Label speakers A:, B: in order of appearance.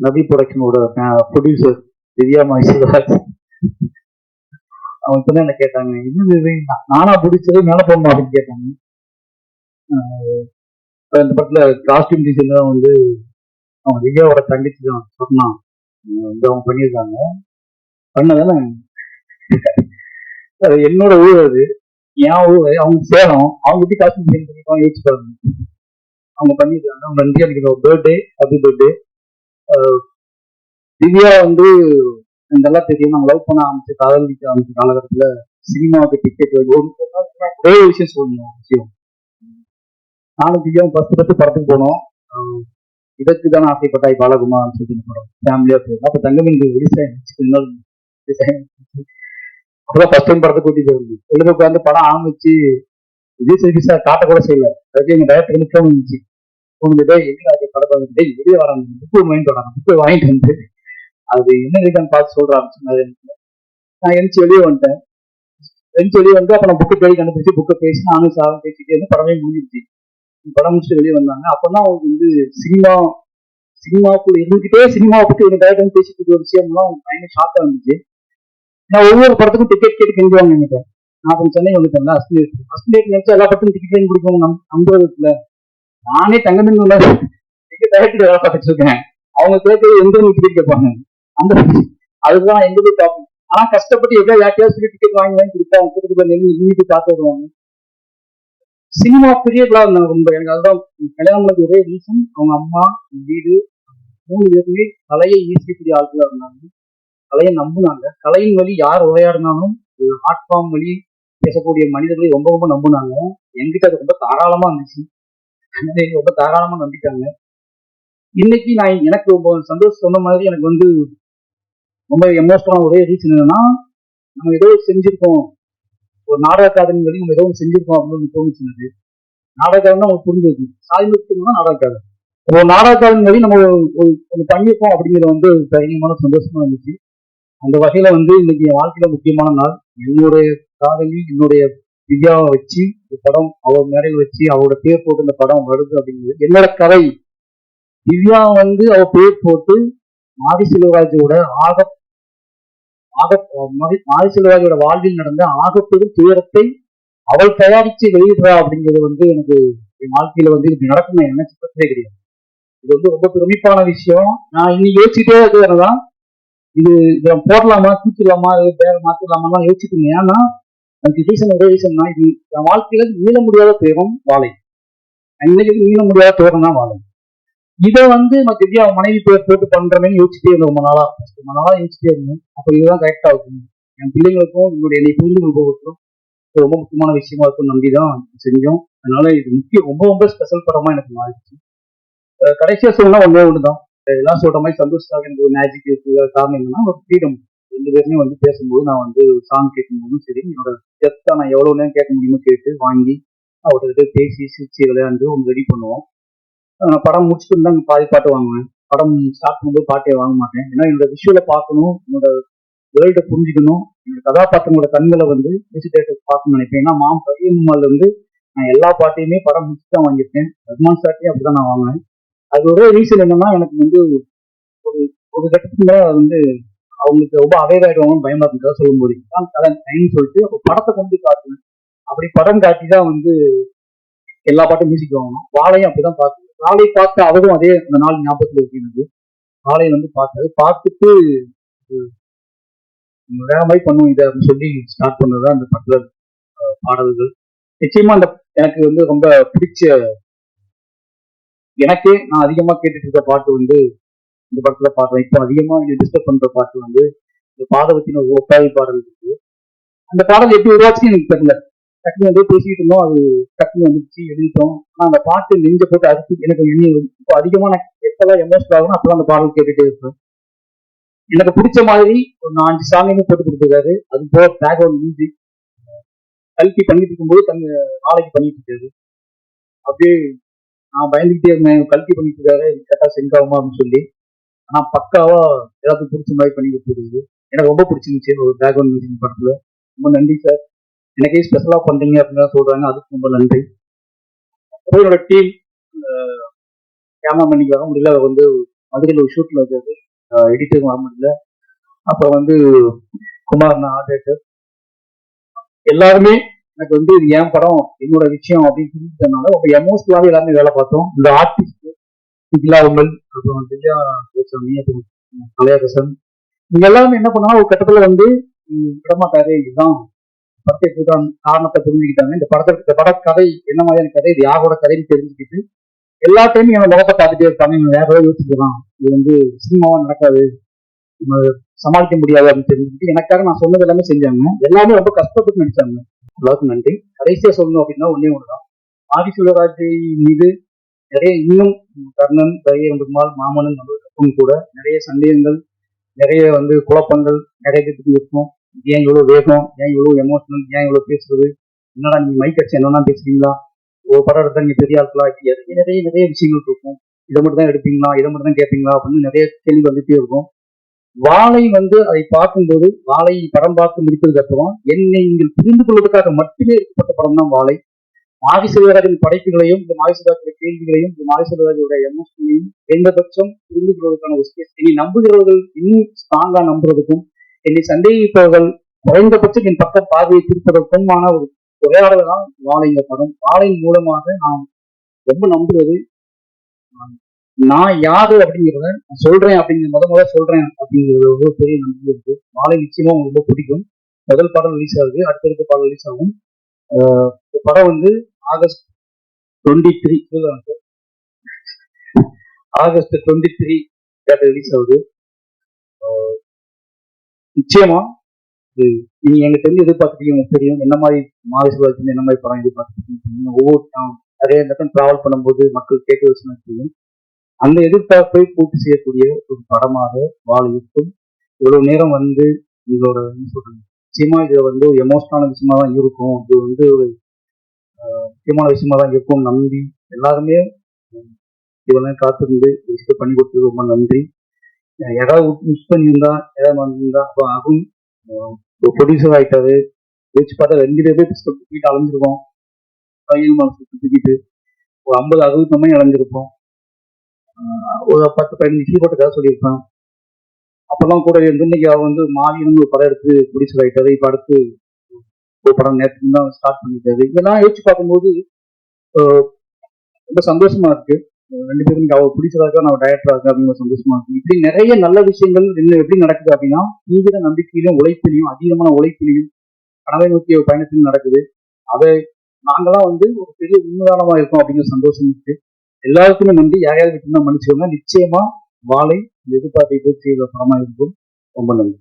A: நபி ப்ரொடக்ஷனோட ப்ரொடியூசர் திவ்யா மகேஸ்வராஜ் அவங்க இப்பதான் என்ன கேட்டாங்க? என்ன இது? நானா பிடிச்சது மேல போகணும் அப்படின்னு கேட்டாங்க. அந்த இந்த படத்துல காஸ்டியூம் டிசைன் தான் வந்து அவங்க திவ்யாவோட தங்கச்சி தான் சொன்னான் வந்து அவங்க பண்ணியிருக்காங்க. பண்ணதானே அது என்னோட ஊர் அது. என் ஊர் அவங்க சேலம். அவங்க எப்படி காஸ்டியூம் டிசைன் பண்ணிருக்காங்க யோசிச்சு பாருங்க. அவங்க பண்ணியிருக்காங்க. அவங்க நன்றி எனக்கு பர்த்டே ஹாப்பி பர்த்டே திவ்யா வந்து இதெல்லாம் தெரியும் நாங்க லவ் பண்ண ஆரம்பிச்சு காதலிக்க ஆரம்பிச்ச காலகட்டத்துல சினிமாவுக்கு டிக்கெட் ஒரே விஷயம் சொல்லணும் விஷயம் நானும் திவ்யாவும் ஃபர்ஸ்ட் ஃபர்ஸ்ட் படத்துக்கு போனோம். ஆஹ் இதற்கு தான் ஆசைப்பட்டாய் பாலகுமார் சொல்லி படம். ஃபேமிலியா போயிருந்தோம். அப்ப தங்கமீன் விவசாயம் அப்பதான் ஃபர்ஸ்ட் டைம் படத்தை கூட்டிட்டு போயிருந்தோம் உள்ள உட்காந்து படம் ஆரம்பிச்சு விஜய் சேகி சார் காட்ட கூட செய்யல. அதுக்கு எங்க டேரக்டர் இருந்துச்சு. வந்துச்சு எதிராக டே எங்க படம் வெளியே வராங்க புக்கு வாங்கிட்டு வராங்க புக்கு வாங்கிட்டு வந்து அது என்ன ரீசன் பார்த்து சொல்றாங்க சொன்னது எனக்கு. நான் எழுச்சி வெளியே வந்துட்டேன். எழுச்சி வெளியே வந்து அப்புறம் நான் புக்கு தேடி கண்டுபிடிச்சு புக்கை பேசி நானும் சாரும் பேசிட்டு வந்து படமே முடிஞ்சிருச்சு படம் முடிச்சுட்டு வெளியே வந்தாங்க. அப்பதான் அவங்களுக்கு வந்து சினிமா சினிமாவுக்குள்ள இருந்துகிட்டே சினிமாவை பற்றி ஒரு டேரக்டர் பேசிட்டு இருக்க ஒரு விஷயம்லாம் அவங்க பயங்கர ஷாக்காக இருந்துச்சு. நான் ஒவ்வொரு படத்துக்கும் டிக்கெட் கேட்டு கெஞ்சுவாங்க எனக்கு நான் அப்புறம் சென்னை வந்துட்டேன்ல. அஸ்லேட் அஸ்லேட் நினைச்சா எல்லா படத்துக்கும் டிக்கெட் கொடுக்கணும் நம் நம்புறதுல நானே தங்கமின் டிக்கெட் டேரக்டர் வேலை பார்த்துட்டு இருக்கேன். அவங்க கேட்கறது எந்த டிக்கெட் கேட்பாங்க. அந்த அதுதான் எங்களுக்கு டாபிக் ஆனா கஷ்டப்பட்டு எவ்வளவு யார்ட்டையாவது சொல்லி டிக்கெட் வாங்கி வாங்கி கொடுத்தா அவங்க கொடுத்து பண்ணி இன்னைக்கு பார்த்து வருவாங்க. சினிமா பீரியட்லாம் இருந்தாங்க ரொம்ப. எனக்கு அதுதான் கல்யாணம் பண்ணது ஒரே ரீசன் அவங்க அம்மா வீடு மூணு பேருமே கலையை ஈர்க்கக்கூடிய ஆட்களா இருந்தாங்க. கலையை நம்புனாங்க. கலையின் வழி யார் உரையாடினாலும் ஆர்ட் ஃபார்ம் வழி பேசக்கூடிய மனிதர்களை ரொம்ப ரொம்ப நம்புனாங்க. என்கிட்ட அது ரொம்ப தாராளமா இருந்துச்சு. அதனால ரொம்ப தாராளமா நம்பிட்டாங்க. இன்னைக்கு நான் எனக்கு ரொம்ப சந்தோஷம் சொன்ன மாதிரி எனக்கு வந்து ரொம்ப எமோஷனலான ஒரே ரீசன் என்னன்னா நம்ம ஏதோ செஞ்சிருக்கோம். ஒரு நாடக அகாதமி வழி நம்ம ஏதோ ஒண்ணு செஞ்சிருக்கோம் அப்படின்னு தோணுச்சு எனக்கு. நாடக அகாதமி நமக்கு புரிஞ்சது. சாதிமுகத்துக்கு நாடக ஒரு நாடக வழி நம்ம ஒரு- பண்ணியிருக்கோம் அப்படிங்கிறது வந்து ஒரு சந்தோஷமா இருந்துச்சு. அந்த வகையில வந்து இன்னைக்கு என் வாழ்க்கையில முக்கியமான நாள். என்னுடைய காதலி என்னுடைய திவ்யாவை வச்சு இந்த படம் அவர் மேடையில் வச்சு அவரோட பேர் போட்டு இந்த படம் வருது அப்படிங்கிறது என்னோட கதை. திவ்யா வந்து அவ பேர் போட்டு மாரி செல்வராஜோட ஆக ஆக மாரி- செல்வராஜோட வாழ்வில் நடந்த ஆகப்பெரும் துயரத்தை அவள் தயாரிச்சு வெளியிடுறா அப்படிங்கிறது வந்து எனக்கு என் வாழ்க்கையில வந்து இது நடக்கும் என்ன நினைச்சு கிடையாது. இது வந்து ரொம்ப பெருமிப்பான விஷயம். நான் இன்னும் யோசிச்சுட்டே இருக்கிறதுதான் இது இதை போடலாமா தூக்கிடலாமா இது மாத்திடலாமா யோசிச்சுட்டு ஏன்னா அதுக்கு ரீசன் ஒரே ரீசன்னா தான் இது என் வாழ்க்கையில மீள முடியாத துயரம் வாழை. இன்னைக்கு மீள முடியாத துயரம் தான் வாழை. இதை வந்து நான் திவ்யா அவன் மனைவி பேர் போட்டு பண்றேன்னு யோசிச்சுட்டே இருந்தேன் ரொம்ப நாளா. ரொம்ப நாளா யோசிச்சுட்டே இருந்தேன் அப்போ இதுதான் கரெக்டா இருக்கும். என் பிள்ளைங்களுக்கும் என்னுடைய என்னை புரிந்து கொள்பவருக்கும் இது ரொம்ப முக்கியமான விஷயமா இருக்கும் நம்பி தான் செஞ்சோம். அதனால இது முக்கியம் ரொம்ப ரொம்ப ஸ்பெஷல் படமா எனக்கு மாறிடுச்சு. கடைசியா சொல்லணும் ஒன்றே ஒண்ணுதான். எல்லாம் சொல்ற மாதிரி சந்தோஷமாக எனக்கு ஒரு மேஜிக் இருக்கு காரணம் என்னன்னா ஒரு ஃப்ரீடம் ரெண்டு பேருமே வந்து பேசும்போது நான் வந்து சாங் கேட்கும்போதும் சரி என்னோட செத்தை நான் எவ்வளவு நேரம் கேட்க முடியுமோ கேட்டு வாங்கி அவர்கிட்ட பேசி சிரிச்சு விளையாண்டு அவங்க ரெடி பண்ணுவோம். நான் படம் முடிச்சுட்டு தான் பாதி பாட்டு வாங்குவேன். படம் ஸ்டார்ட் பண்ணும்போது பாட்டே வாங்க மாட்டேன். ஏன்னா என்னோட விஷுவலை பார்க்கணும் என்னோட வேர்ல்டை புரிஞ்சுக்கணும் என்னோட கதாபாத்திரங்களோட கண்களை வந்து விசிட்டேட்டர் பார்க்கணும்னு நினைப்பேன். ஏன்னா மாம் பையன்மால வந்து நான் எல்லா பாட்டையுமே படம் முடிச்சு தான் வாங்கியிருக்கேன். ரஹ்மான் சாட்டையும் அப்படிதான் நான் வாங்குவேன். அது ஒரே ரீசன் என்னன்னா எனக்கு வந்து ஒரு ஒரு கட்டத்துக்கு வந்து அவங்களுக்கு ரொம்ப அவேர் ஆயிடுவாங்கன்னு பயமா சொல்லும் போது தான் கதை டைம் சொல்லிட்டு அப்போ படத்தை கொண்டு காட்டுவேன் அப்படி படம் காட்டி தான் வந்து எல்லா பாட்டும் மியூசிக் வாங்கணும். வாழையும் அப்படிதான் பார்த்து. வாழையை பார்த்து அவரும் அதே அந்த நாள் ஞாபகத்துல இருக்கு எனக்கு வாழையை வந்து பார்த்தாரு. பார்த்துட்டு வேற மாதிரி பண்ணுவோம் இதை அப்படின்னு சொல்லி ஸ்டார்ட் பண்ணதுதான் அந்த படத்துல பாடல்கள். நிச்சயமா அந்த எனக்கு வந்து ரொம்ப பிடிச்ச எனக்கே நான் அதிகமா கேட்டுட்டு இருக்க பாட்டு வந்து இந்த படத்துல பாடுறேன் இப்போ அதிகமா டிஸ்டர்ப் பண்ற பாட்டு வந்து இந்த பாதவத்தின் ஒரு ஒப்பாவி பாடல் இருக்கு. அந்த பாடல் எப்படி உருவாச்சுன்னு எனக்கு தெரியல. டக்குனு வந்து பேசிட்டு இருந்தோம். அது டக்குனு வந்துச்சு எழுதிட்டோம். ஆனா அந்த பாட்டு நெஞ்ச போட்டு அறுத்து எனக்கு இனி இப்போ அதிகமா நான் எப்பெல்லாம் எமோஷனல் ஆகும் அப்பெல்லாம் அந்த பாடல் கேட்டுட்டே இருப்பேன். எனக்கு பிடிச்ச மாதிரி ஒரு நாலஞ்சு சாங்கையுமே போட்டு கொடுத்துருக்காரு. அது போக பேக்ரவுண்ட் மியூசிக் கல்கி பண்ணிட்டு இருக்கும்போது தங்க நாளைக்கு பண்ணிட்டு இருக்காரு. அப்படியே நான் பயந்துகிட்டே இருந்தேன். கல்கி பண்ணிட்டு இருக்காரு. இது சென்ட் செஞ்சாகுமா அப்படின்னு சொல்லி. ஆனா பக்காவா ஏதாவது பிடிச்ச மாதிரி பண்ணி கொடுத்துருக்குது. எனக்கு ரொம்ப பிடிச்சிருந்துச்சு ஒரு பேக்ரவுண்ட் மியூசிக் படத்துல. ரொம்ப நன்றி சார் எனக்கே ஸ்பெஷலா பண்றீங்க அப்படின்னு சொல்றாங்க. அதுக்கு ரொம்ப நன்றி. அப்புறம் என்னோட டீம் கேமராமேனிக்கு வர முடியல. அவர் வந்து மதுரையில் ஒரு ஷூட்ல வந்தது எடிட்டர் வர முடியல. அப்புறம் வந்து குமார் ஆர்டேட்டர் எல்லாருமே எனக்கு வந்து இது என் படம் என்னோட விஷயம் அப்படின்னு சொல்லிட்டனால ஒரு எமோஷனலாவே எல்லாருமே வேலை பார்த்தோம். இந்த ஆர்டிஸ்ட் இல்லாமல் அப்புறம் திவ்யா கோசாமி கலையரசன் இவங்க எல்லாருமே என்ன பண்ணா ஒரு கட்டத்துல வந்து விடமாட்டாரு இதுதான் படத்தை புதுதான் காரணத்தை புரிஞ்சுக்கிட்டாங்க. இந்த படத்தை இந்த பட கதை என்ன மாதிரியான கதை இது யாரோட கதைன்னு தெரிஞ்சுக்கிட்டு எல்லா டைமும் என் முகத்தை பார்த்துட்டே இருப்பாங்க இவன் வேற ஏதாவது யோசிச்சுக்கலாம் இது வந்து சினிமாவா நடக்காது. சமாளிக்க முடியாது அப்படின்னு தெரிஞ்சுக்கிட்டு எனக்காக நான் சொன்னது எல்லாமே செஞ்சாங்க. எல்லாமே ரொம்ப கஷ்டப்பட்டு நடிச்சாங்க. எல்லாருக்கும் நன்றி. கடைசியா சொல்லணும் அப்படின்னா ஒன்னே ஒண்ணுதான். ஆதி சிவராஜ் மீது நிறைய இன்னும் கர்ணன் தைய பெருமாள் மாமனன் அவர்களுக்கும் கூட நிறைய சந்தேகங்கள் நிறைய வந்து குழப்பங்கள் நிறைய பேருக்கு இருக்கும். ஏன் இவ்வளவு வேகம்? ஏன் இவ்வளவு எமோஷனல் ஏன் இவ்வளவு பேசுறது? என்னடா நீங்க மைக் அடிச்சு என்னன்னா பேசுறீங்களா? ஒரு படம் எடுத்தா நீங்கள் பெரிய ஆட்களா நிறைய நிறைய நிறைய விஷயங்கள் இருக்கும். இதை மட்டும் தான் எடுப்பீங்களா? இதை மட்டும் தான் கேட்பீங்களா? அப்படின்னு நிறைய கேள்வி வந்துட்டே இருக்கும். வாழை வந்து அதை பார்க்கும்போது வாழை படம் பார்த்து முடித்ததுக்கு அப்புறம் என்னை நீங்கள் புரிந்து கொள்வதற்காக மட்டுமே எடுக்கப்பட்ட படம் தான் வாழை. மாரிசிவராஜின் படைப்புகளையும் இந்த மாரிசிவராஜுடைய கேள்விகளையும் இந்த மாரிசிவராஜுடைய எமோஷனையும் எந்தபட்சம் புரிந்து கொள்வதற்கான ஒரு ஸ்பேஸ் என்னை நம்புகிறவர்கள் இன்னும் ஸ்ட்ராங்கா நம்புறதுக்கும் என்னை சந்தேகிப்பவர்கள் குறைந்தபட்சம் என் பக்க பாதையை திருப்பதற்குமான ஒரு உரையாடல் தான் இந்த படம். வாழையின் மூலமாக நான் ரொம்ப நம்புறது நான் யாரு அப்படிங்கிறத நான் சொல்றேன் அப்படிங்கிற முத முத சொல்றேன் அப்படிங்கிறது ஒரு பெரிய நம்பிக்கை இருக்கு. வாழை நிச்சயமா ரொம்ப பிடிக்கும். முதல் பாடல் ரிலீஸ் ஆகுது அடுத்தடுத்த பாடல் ரிலீஸ் ஆகும். படம் வந்து August twenty three August twenty three release ஆகுது. நிச்சயமா இது நீங்க எங்க தெரிஞ்சு எதிர்பார்த்துட்டீங்க தெரியும். என்ன மாதிரி மாரி சிவாஜி என்ன மாதிரி படம் எதிர்பார்த்துருக்கீங்க ஒவ்வொரு நிறைய இடத்துல டிராவல் பண்ணும்போது மக்கள் கேட்க வச்சு தெரியும். அந்த எதிர்பார்ப்பை பூர்த்தி செய்யக்கூடிய ஒரு படமாக வாழ இருக்கும். இவ்வளவு நேரம் வந்து இதோட என்ன சொல்றது? நிச்சயமா இது வந்து எமோஷனான விஷயமா தான் இருக்கும். இது வந்து ஒரு முக்கியமான விஷயமா தான் இருக்கும். நம்பி எல்லாருமே இதெல்லாம் காத்திருந்து விஷயத்தை பண்ணி கொடுத்தது ரொம்ப நன்றி. அஹ் யாராவது மிஸ் பண்ணியிருந்தா ஏதாவது வந்திருந்தா அப்போ அகும் ஒரு ப்ரொடியூசர் ஆகிட்டாரு வச்சு பார்த்தா ரெண்டு பேர் தூக்கிட்டு அலைஞ்சிருக்கோம் பையன் மனசு தூக்கிட்டு ஒரு ஐம்பது அறுபது நம்ம அலைஞ்சிருப்போம் ஒரு பத்து பதினஞ்சு கீழ் போட்டு கதை சொல்லியிருப்பேன். அப்பெல்லாம் கூட இருந்து இன்னைக்கு அவ வந்து மாவியன்னு ஒரு படம் எடுத்து ப்ரொடியூசர் ஆயிட்டாரு. இப்போ அடுத்து ஒரு படம் நேற்று தான் ஸ்டார்ட் பண்ணிட்டாரு. இதெல்லாம் யோசிச்சு பார்க்கும்போது ரொம்ப சந்தோஷமா இருக்கு. ரெண்டு பேரும் இங்க அவர் ப்ரொடியூசரா நான் டைரக்டரா இருக்கேன் அப்படிங்கிற சந்தோஷமா இருக்கு. இப்படி நிறைய நல்ல விஷயங்கள் என்ன எப்படி நடக்குது அப்படின்னா தீவிர நம்பிக்கையிலும் உழைப்பிலையும் அதிகமான உழைப்பிலையும் கனவை நோக்கிய பயணத்திலும் நடக்குது. அதை நாங்களாம் வந்து ஒரு பெரிய உண்மைதானமா இருக்கோம் அப்படிங்கிற சந்தோஷம் இருக்கு. எல்லாருக்குமே நன்றி. யார் யார் விட்டு மன்னிச்சுக்கோங்க. நிச்சயமா வாழை எதிர்பார்ப்பை பூர்த்தி செய்த படமா இருக்கும் ரொம்ப நன்றி